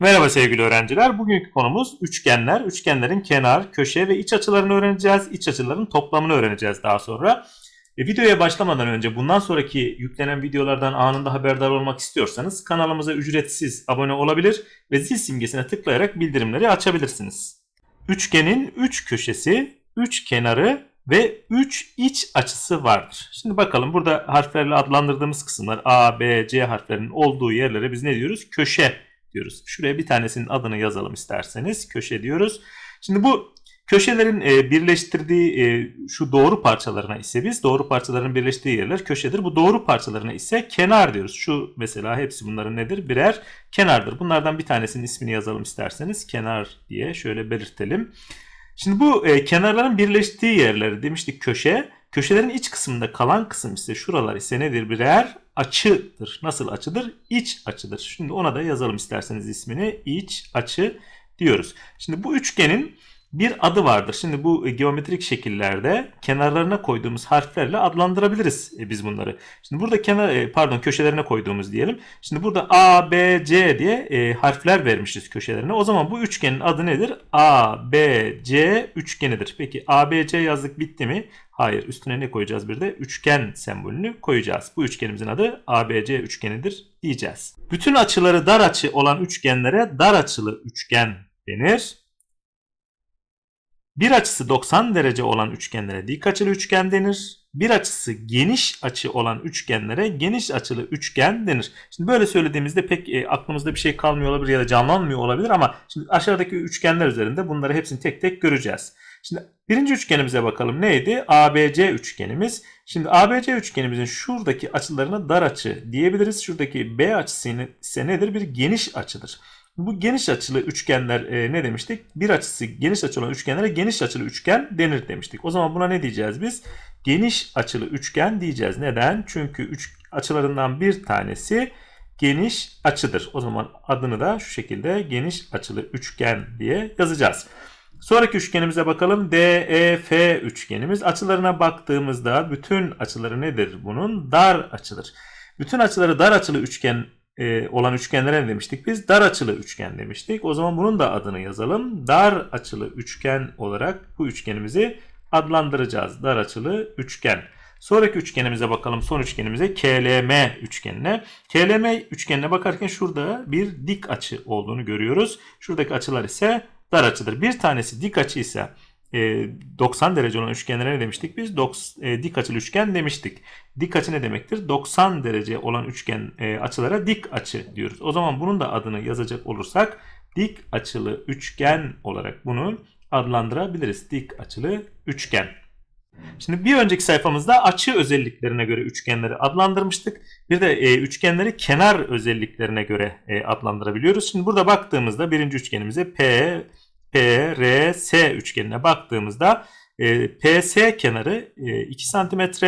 Merhaba sevgili öğrenciler. Bugünkü konumuz üçgenler. Üçgenlerin kenar, köşe ve iç açılarını öğreneceğiz. İç açıların toplamını öğreneceğiz daha sonra. E, videoya başlamadan önce bundan sonraki yüklenen videolardan anında haberdar olmak istiyorsanız kanalımıza ücretsiz abone olabilir ve zil simgesine tıklayarak bildirimleri açabilirsiniz. Üçgenin 3 köşesi, 3 kenarı ve 3 iç açısı vardır. Şimdi bakalım burada harflerle adlandırdığımız kısımlar A, B, C harflerinin olduğu yerlere biz ne diyoruz? Köşe diyoruz. Şuraya bir tanesinin adını yazalım isterseniz. Köşe diyoruz. Şimdi bu köşelerin e, birleştirdiği e, şu doğru parçalarına ise biz doğru parçaların birleştiği yerler köşedir. Bu doğru parçalarına ise kenar diyoruz. Şu mesela hepsi bunların nedir? Birer kenardır. Bunlardan bir tanesinin ismini yazalım isterseniz. Kenar diye şöyle belirtelim. Şimdi bu e, kenarların birleştiği yerleri demiştik köşe. Köşelerin iç kısmında kalan kısım ise şuralar ise nedir? Birer açıdır. Nasıl açıdır? İç açıdır. Şimdi ona da yazalım isterseniz ismini. İç açı diyoruz. Şimdi bu üçgenin bir adı vardır. Şimdi bu geometrik şekillerde kenarlarına koyduğumuz harflerle adlandırabiliriz e, biz bunları. Şimdi burada kenar e, pardon köşelerine koyduğumuz diyelim. Şimdi burada A, B, C diye e, harfler vermişiz köşelerine. O zaman bu üçgenin adı nedir? A, B, C üçgenidir. Peki A, B, C yazdık bitti mi? Hayır. Üstüne ne koyacağız bir de? Üçgen sembolünü koyacağız. Bu üçgenimizin adı ABC üçgenidir diyeceğiz. Bütün açıları dar açı olan üçgenlere dar açılı üçgen denir. Bir açısı 90 derece olan üçgenlere dik açılı üçgen denir. Bir açısı geniş açı olan üçgenlere geniş açılı üçgen denir. Şimdi böyle söylediğimizde pek e, aklımızda bir şey kalmıyor olabilir ya da canlanmıyor olabilir ama şimdi aşağıdaki üçgenler üzerinde bunları hepsini tek tek göreceğiz. Şimdi birinci üçgenimize bakalım neydi? ABC üçgenimiz. Şimdi ABC üçgenimizin şuradaki açılarına dar açı diyebiliriz. Şuradaki B açısı ise nedir? Bir geniş açıdır. Bu geniş açılı üçgenler e, ne demiştik? Bir açısı geniş açılı olan üçgenlere geniş açılı üçgen denir demiştik. O zaman buna ne diyeceğiz biz? Geniş açılı üçgen diyeceğiz. Neden? Çünkü üç açılarından bir tanesi geniş açıdır. O zaman adını da şu şekilde geniş açılı üçgen diye yazacağız. Sonraki üçgenimize bakalım. DEF üçgenimiz. Açılarına baktığımızda bütün açıları nedir bunun? Dar açıdır. Bütün açıları dar açılı üçgen e, olan üçgenlere ne demiştik biz? Dar açılı üçgen demiştik. O zaman bunun da adını yazalım. Dar açılı üçgen olarak bu üçgenimizi adlandıracağız. Dar açılı üçgen. Sonraki üçgenimize bakalım. Son üçgenimize KLM üçgenine. KLM üçgenine bakarken şurada bir dik açı olduğunu görüyoruz. Şuradaki açılar ise dar açıdır. Bir tanesi dik açı ise 90 e, derece olan üçgenlere ne demiştik biz? E, dik açılı üçgen demiştik. Dik açı ne demektir? 90 derece olan üçgen e, açılara dik açı diyoruz. O zaman bunun da adını yazacak olursak dik açılı üçgen olarak bunu adlandırabiliriz. Dik açılı üçgen. Şimdi bir önceki sayfamızda açı özelliklerine göre üçgenleri adlandırmıştık. Bir de e, üçgenleri kenar özelliklerine göre e, adlandırabiliyoruz. Şimdi burada baktığımızda birinci üçgenimize P, PRS üçgenine baktığımızda e, PS kenarı e, 2 cm,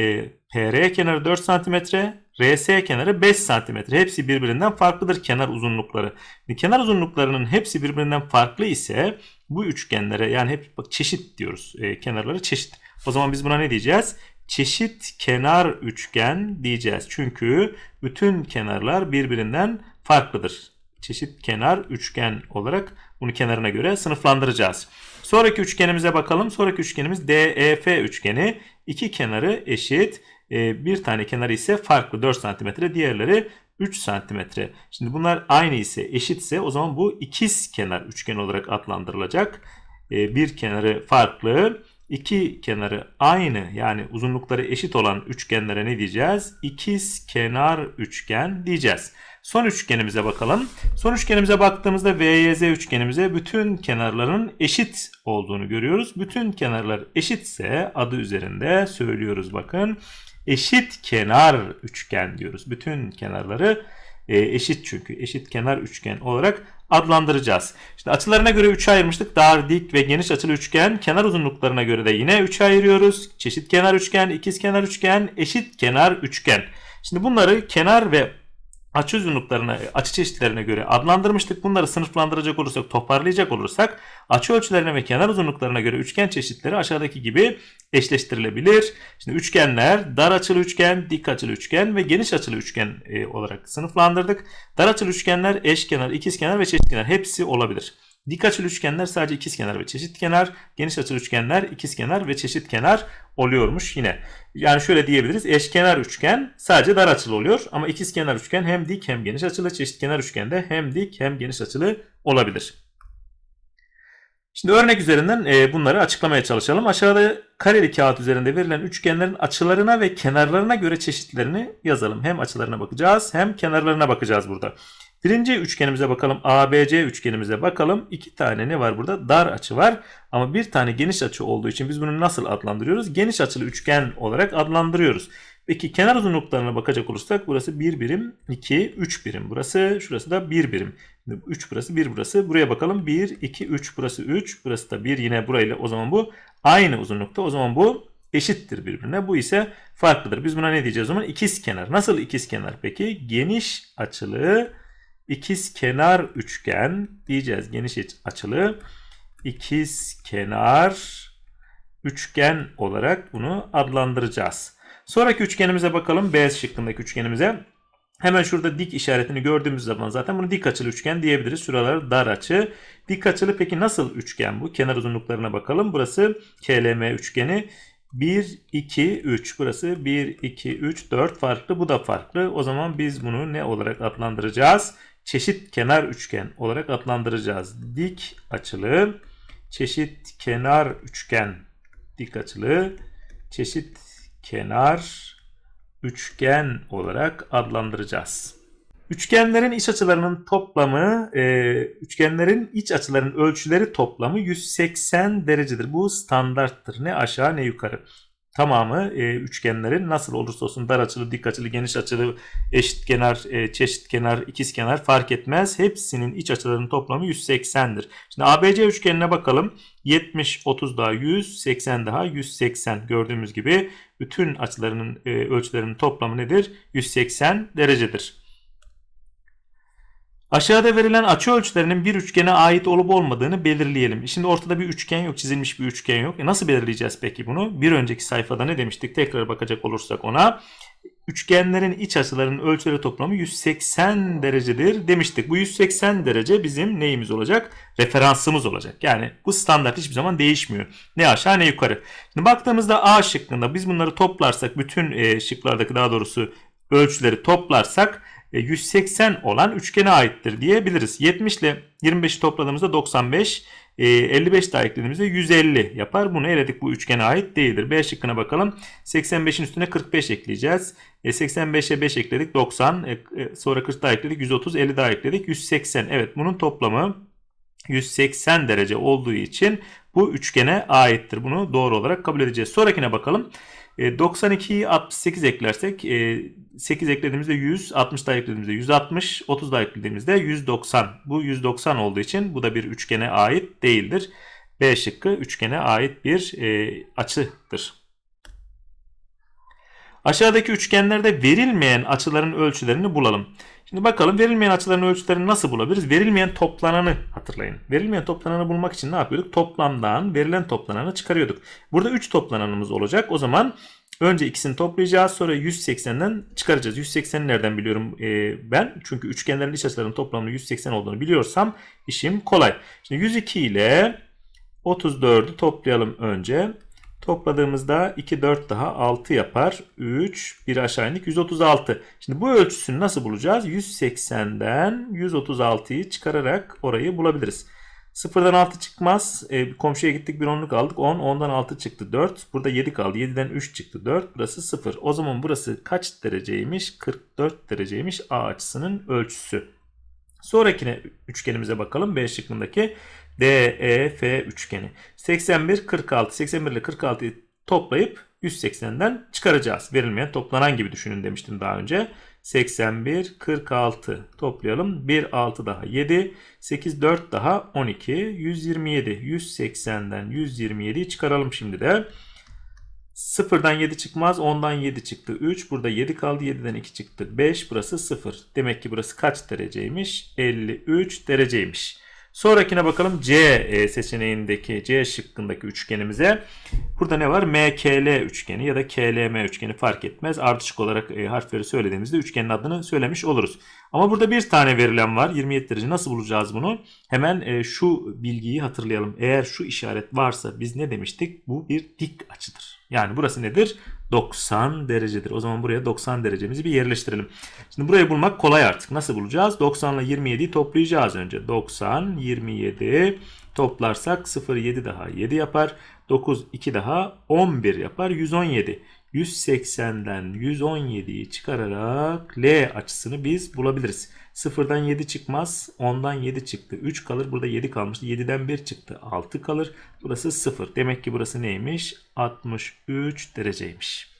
e, PR kenarı 4 cm, RS kenarı 5 cm. Hepsi birbirinden farklıdır kenar uzunlukları. Kenar uzunluklarının hepsi birbirinden farklı ise bu üçgenlere yani hep bak çeşit diyoruz. E, kenarları çeşit. O zaman biz buna ne diyeceğiz? Çeşit kenar üçgen diyeceğiz. Çünkü bütün kenarlar birbirinden farklıdır. Çeşit kenar üçgen olarak bunu kenarına göre sınıflandıracağız. Sonraki üçgenimize bakalım. Sonraki üçgenimiz DEF üçgeni. İki kenarı eşit. Ee, bir tane kenarı ise farklı 4 cm. Diğerleri 3 cm. Şimdi bunlar aynı ise eşitse o zaman bu ikiz kenar üçgen olarak adlandırılacak. Ee, bir kenarı farklı. iki kenarı aynı yani uzunlukları eşit olan üçgenlere ne diyeceğiz? İkiz kenar üçgen diyeceğiz. Son üçgenimize bakalım. Son üçgenimize baktığımızda VYZ üçgenimize bütün kenarların eşit olduğunu görüyoruz. Bütün kenarlar eşitse adı üzerinde söylüyoruz bakın. Eşit kenar üçgen diyoruz. Bütün kenarları e, eşit çünkü. Eşit kenar üçgen olarak adlandıracağız. İşte açılarına göre 3'e ayırmıştık. Dar, dik ve geniş açılı üçgen. Kenar uzunluklarına göre de yine 3'e ayırıyoruz. Çeşit kenar üçgen, ikiz kenar üçgen, eşit kenar üçgen. Şimdi bunları kenar ve açı uzunluklarına, açı çeşitlerine göre adlandırmıştık. Bunları sınıflandıracak olursak, toparlayacak olursak açı ölçülerine ve kenar uzunluklarına göre üçgen çeşitleri aşağıdaki gibi eşleştirilebilir. Şimdi üçgenler dar açılı üçgen, dik açılı üçgen ve geniş açılı üçgen e, olarak sınıflandırdık. Dar açılı üçgenler eşkenar, ikizkenar ve çeşitkenar hepsi olabilir. Dik açılı üçgenler sadece ikizkenar ve çeşitkenar, geniş açılı üçgenler ikizkenar ve çeşitkenar oluyormuş yine. Yani şöyle diyebiliriz. Eşkenar üçgen sadece dar açılı oluyor ama ikizkenar üçgen hem dik hem geniş açılı, çeşitkenar üçgende hem dik hem geniş açılı olabilir. Şimdi örnek üzerinden e, bunları açıklamaya çalışalım. Aşağıda kareli kağıt üzerinde verilen üçgenlerin açılarına ve kenarlarına göre çeşitlerini yazalım. Hem açılarına bakacağız hem kenarlarına bakacağız burada. Birinci üçgenimize bakalım. ABC üçgenimize bakalım. İki tane ne var burada? Dar açı var. Ama bir tane geniş açı olduğu için biz bunu nasıl adlandırıyoruz? Geniş açılı üçgen olarak adlandırıyoruz. Peki kenar uzunluklarına bakacak olursak burası 1 birim, 2, 3 birim. Burası şurası da 1 birim. 3 burası 1 burası. Buraya bakalım 1, 2, 3 burası 3. Burası da 1 yine burayla o zaman bu aynı uzunlukta. O zaman bu eşittir birbirine. Bu ise farklıdır. Biz buna ne diyeceğiz o zaman? İkiz kenar. Nasıl ikiz kenar peki? Geniş açılı ikiz kenar üçgen diyeceğiz. Geniş açılı ikiz kenar üçgen olarak bunu adlandıracağız. Sonraki üçgenimize bakalım. B şıkkındaki üçgenimize. Hemen şurada dik işaretini gördüğümüz zaman zaten bunu dik açılı üçgen diyebiliriz. Şuralar dar açı. Dik açılı peki nasıl üçgen bu? Kenar uzunluklarına bakalım. Burası KLM üçgeni. 1, 2, 3. Burası 1, 2, 3, 4 farklı. Bu da farklı. O zaman biz bunu ne olarak adlandıracağız? Çeşit kenar üçgen olarak adlandıracağız. Dik açılı, çeşit kenar üçgen, dik açılı, çeşit kenar üçgen olarak adlandıracağız. Üçgenlerin iç açılarının toplamı, e, üçgenlerin iç açılarının ölçüleri toplamı 180 derecedir. Bu standarttır. Ne aşağı ne yukarı. Tamamı e, üçgenlerin nasıl olursa olsun dar açılı, dik açılı, geniş açılı, eşit kenar, e, çeşit kenar, ikiz kenar fark etmez. Hepsinin iç açılarının toplamı 180'dir. Şimdi ABC üçgenine bakalım. 70, 30 daha 100, 80 daha 180. Gördüğümüz gibi bütün açılarının e, ölçülerinin toplamı nedir? 180 derecedir. Aşağıda verilen açı ölçülerinin bir üçgene ait olup olmadığını belirleyelim. Şimdi ortada bir üçgen yok, çizilmiş bir üçgen yok. E nasıl belirleyeceğiz peki bunu? Bir önceki sayfada ne demiştik? Tekrar bakacak olursak ona. Üçgenlerin iç açılarının ölçüleri toplamı 180 derecedir demiştik. Bu 180 derece bizim neyimiz olacak? Referansımız olacak. Yani bu standart hiçbir zaman değişmiyor. Ne aşağı ne yukarı. Şimdi baktığımızda A şıkkında biz bunları toplarsak bütün e, şıklardaki daha doğrusu ölçüleri toplarsak 180 e, olan üçgene aittir diyebiliriz. 70 ile 25'i topladığımızda 95, 55 e, daha eklediğimizde 150 yapar. Bunu eledik bu üçgene ait değildir. B şıkkına bakalım. 85'in üstüne 45 ekleyeceğiz. 85'e 5 ekledik 90. E, sonra 40 daha ekledik 130. 50 daha ekledik 180. Evet bunun toplamı 180 derece olduğu için bu üçgene aittir. Bunu doğru olarak kabul edeceğiz. Sonrakine bakalım. 92'yi 68 eklersek 8 eklediğimizde 100, 60 daha eklediğimizde 160, 30 daha eklediğimizde 190. Bu 190 olduğu için bu da bir üçgene ait değildir. B şıkkı üçgene ait bir e, açıdır. Aşağıdaki üçgenlerde verilmeyen açıların ölçülerini bulalım. Şimdi bakalım verilmeyen açıların ölçülerini nasıl bulabiliriz? Verilmeyen toplananı hatırlayın. Verilmeyen toplananı bulmak için ne yapıyorduk? Toplamdan verilen toplananı çıkarıyorduk. Burada 3 toplananımız olacak. O zaman önce ikisini toplayacağız. Sonra 180'den çıkaracağız. 180'i nereden biliyorum ee, ben? Çünkü üçgenlerin iç açılarının toplamının 180 olduğunu biliyorsam işim kolay. Şimdi 102 ile 34'ü toplayalım önce. Topladığımızda 2, 4 daha 6 yapar. 3, 1 aşağı indik 136. Şimdi bu ölçüsünü nasıl bulacağız? 180'den 136'yı çıkararak orayı bulabiliriz. Sıfırdan 6 çıkmaz. E, komşuya gittik bir onluk aldık. 10, 10'dan 6 çıktı 4. Burada 7 kaldı. 7'den 3 çıktı 4. Burası 0. O zaman burası kaç dereceymiş? 44 dereceymiş A açısının ölçüsü. Sonrakine üçgenimize bakalım. B şıkkındaki. DEF üçgeni. 81, 46. 81 ile 46'yı toplayıp 180'den çıkaracağız. Verilmeyen toplanan gibi düşünün demiştim daha önce. 81, 46 toplayalım. 1, 6 daha 7, 8, 4 daha 12, 127. 180'den 127'yi çıkaralım şimdi de. Sıfırdan 7 çıkmaz. 10'dan 7 çıktı. 3. Burada 7 kaldı. 7'den 2 çıktı. 5. Burası 0. Demek ki burası kaç dereceymiş? 53 dereceymiş. Sonrakine bakalım C e, seçeneğindeki C şıkkındaki üçgenimize. Burada ne var? MKL üçgeni ya da KLM üçgeni fark etmez. Ardışık olarak e, harfleri söylediğimizde üçgenin adını söylemiş oluruz. Ama burada bir tane verilen var. 27 derece. Nasıl bulacağız bunu? Hemen e, şu bilgiyi hatırlayalım. Eğer şu işaret varsa biz ne demiştik? Bu bir dik açıdır. Yani burası nedir? 90 derecedir. O zaman buraya 90 derecemizi bir yerleştirelim. Şimdi burayı bulmak kolay artık. Nasıl bulacağız? 90 ile 27'yi toplayacağız önce. 90, 27 toplarsak 0, 7 daha 7 yapar. 9, 2 daha 11 yapar. 117. 180'den 117'yi çıkararak L açısını biz bulabiliriz. 0'dan 7 çıkmaz. 10'dan 7 çıktı. 3 kalır. Burada 7 kalmıştı. 7'den 1 çıktı. 6 kalır. Burası 0. Demek ki burası neymiş? 63 dereceymiş.